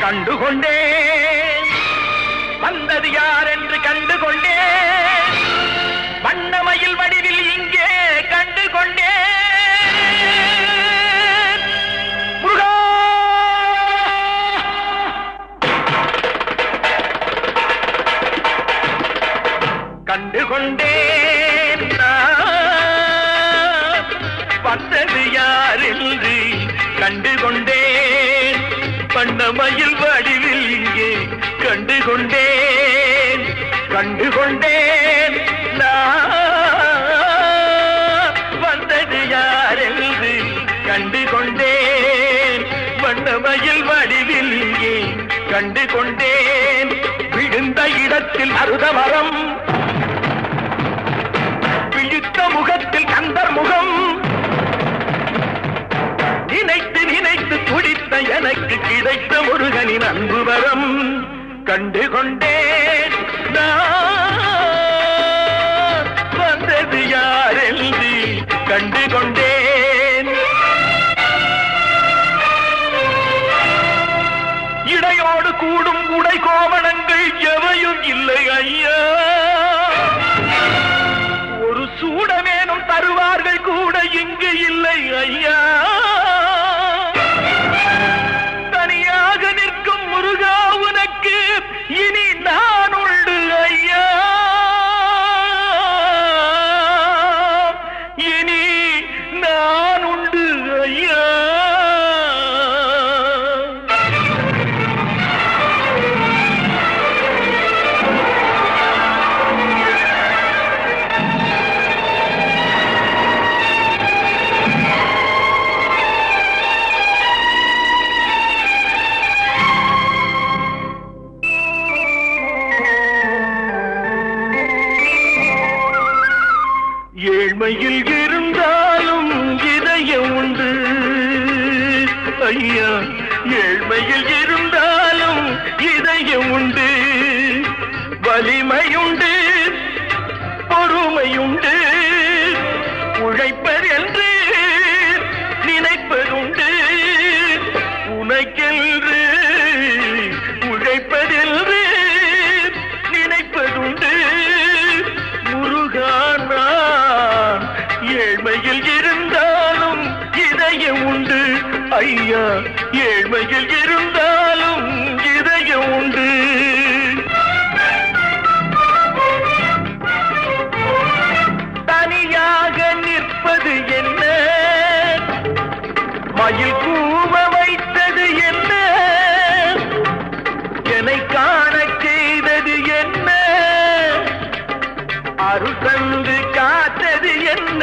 கண்டுகொண்டேன். வந்தது யார் என்று கண்டுகொண்டேன். வடிவில் இங்கே கண்டுகொண்டேன் கண்டுகொண்டேன் நான். வந்தது யாரென்று என்று கண்டுகொண்டேன் வண்ணமயில் வடிவில் இங்கே கண்டுகொண்டேன் விழுந்த இடத்தில் அருதமரம் எனக்கு கிடைத்த முருகனின் அன்பு வரம் கண்டு கொண்டேன் வந்தது யார் என்று கண்டு கொண்டேன் இடையோடு கூடும் உடை கோவணங்கள் எவையும் இல்லை ஐயா. ஒரு சூடமேனும் தருவார்கள் கூட இங்கு இல்லை ஐயா. ஏழ்மையில் இருந்தாலும் இதயம் உண்டு. ஐயா ஏழ்மையில் இருந்தாலும் இதயம் உண்டு. வலிமையுண்டு பொறுமையுண்டு. ஐயா ஏழ்மையில் இருந்தாலும் இதயம் உண்டு. தனியாக நிற்பது என்ன? மயில் கூவ வைத்தது என்ன? என்னை காண செய்தது என்ன? அருள் தந்து காத்தது என்ன?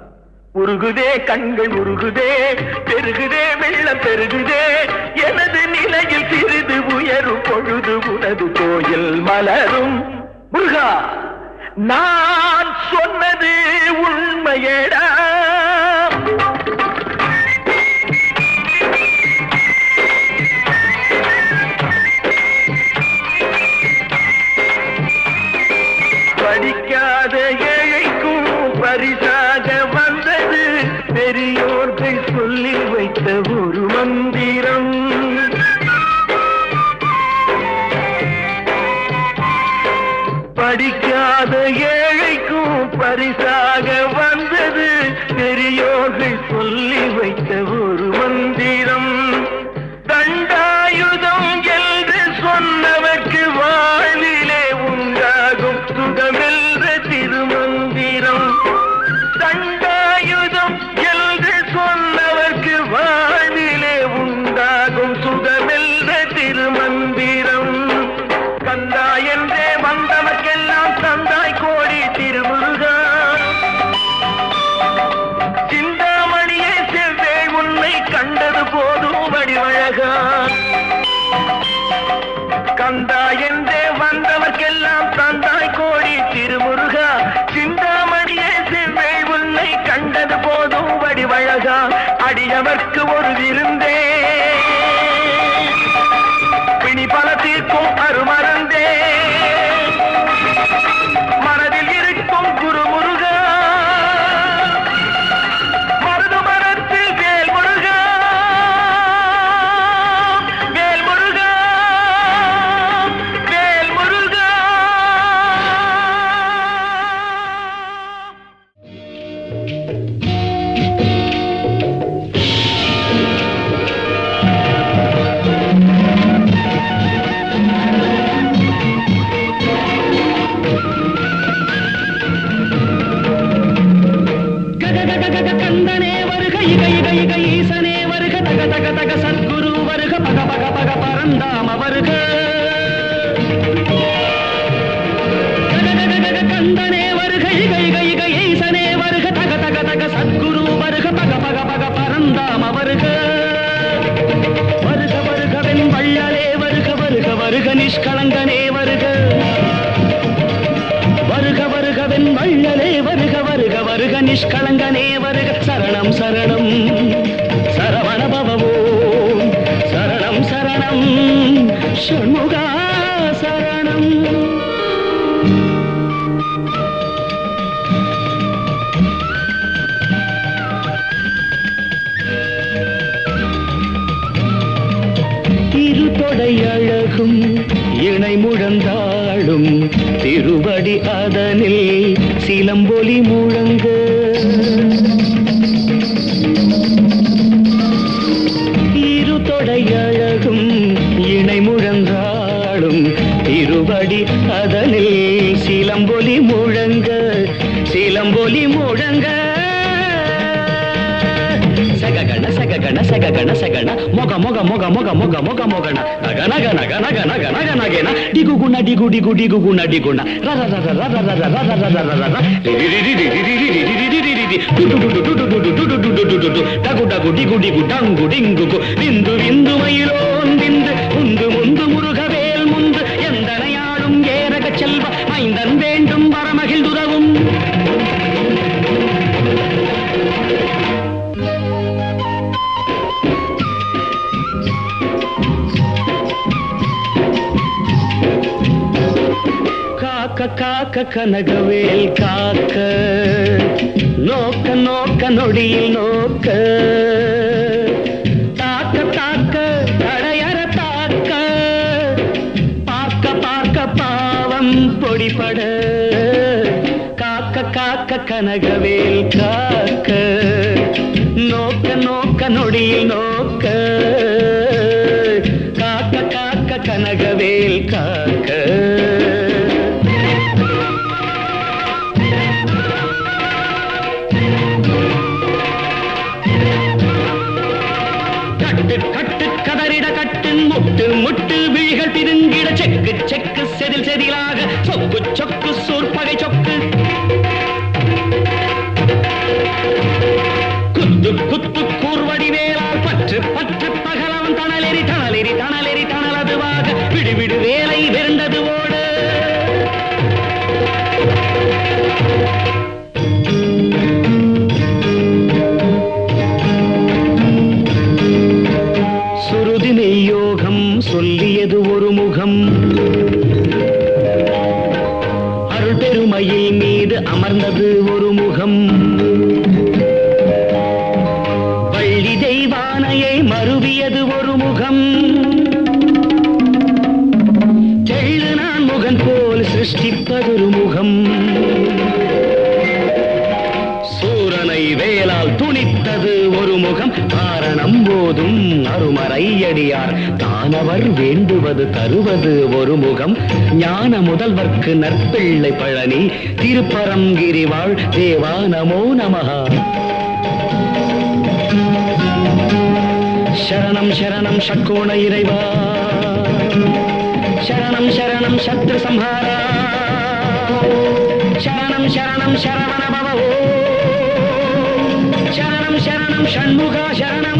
உருகுதே கண்கள் உருகுதே பெருகுதே வெள்ளம் பெருகுதே. எனது நிலையில் சிறிது உயரும் பொழுது உனது கோயில் மலரும். முருகா நான் சொன்னது உண்மையடா. படிக்காத ஏழைக்கும் பரிசாக வந்த பெரியோர்கள் சொல்லி வைத்த ஒரு மந்திரம். படிக்காத ஏழைக்கும் பரிசாக வந்தது பெரியோர்கள் சொல்லி வைத்த அழகா அடியவர்க்கு ஒரு விருந்தே. ஷண்முகா சரணம். திருத்தொடை அழகும் இணை முழந்தாளும் திருவடி அதனில் சிலம்பொலி முழங்கு. సెగణ సగణ మొగ మొగ మొగ మొగ మొగ మొగ మొగణ నగ నగ నగ నగ నగ నగేన డిగుగుణ డిగు డిగు డిగుగుణ డిగుణ రర డగు డిగు డిగు డంగు డింగు విందు విందు మైలో విందు காக்க கனகவேல் காக்க. நோக்க நோக்க நொடியில் நோக்க. தாக்க தாக்க தடையற தாக்க. பார்க்க பார்க்க பாவம் பொடிபட. காக்க காக்க கனகவேல் காக்க. நோக்க நோக்க நொடியில் நோக்க. விடுவிடு வேலை சிருஷ்டிப்பதொரு முகம் சூரனை வேலால் துணித்தது ஒரு முகம். காரணம் போதும் அருமறையடியார். தானவர் வேண்டுவது தருவது ஒரு முகம். ஞான முதல்வர்க்கு நற்பிள்ளை பழனி. திருப்பரங்கிரிவாள் தேவா நமோ நமகா சரணம் சரணம் சக்கோண இறைவா. శరణం శరవణ భవ శరణం శరణం షణ్ముఖ శరణం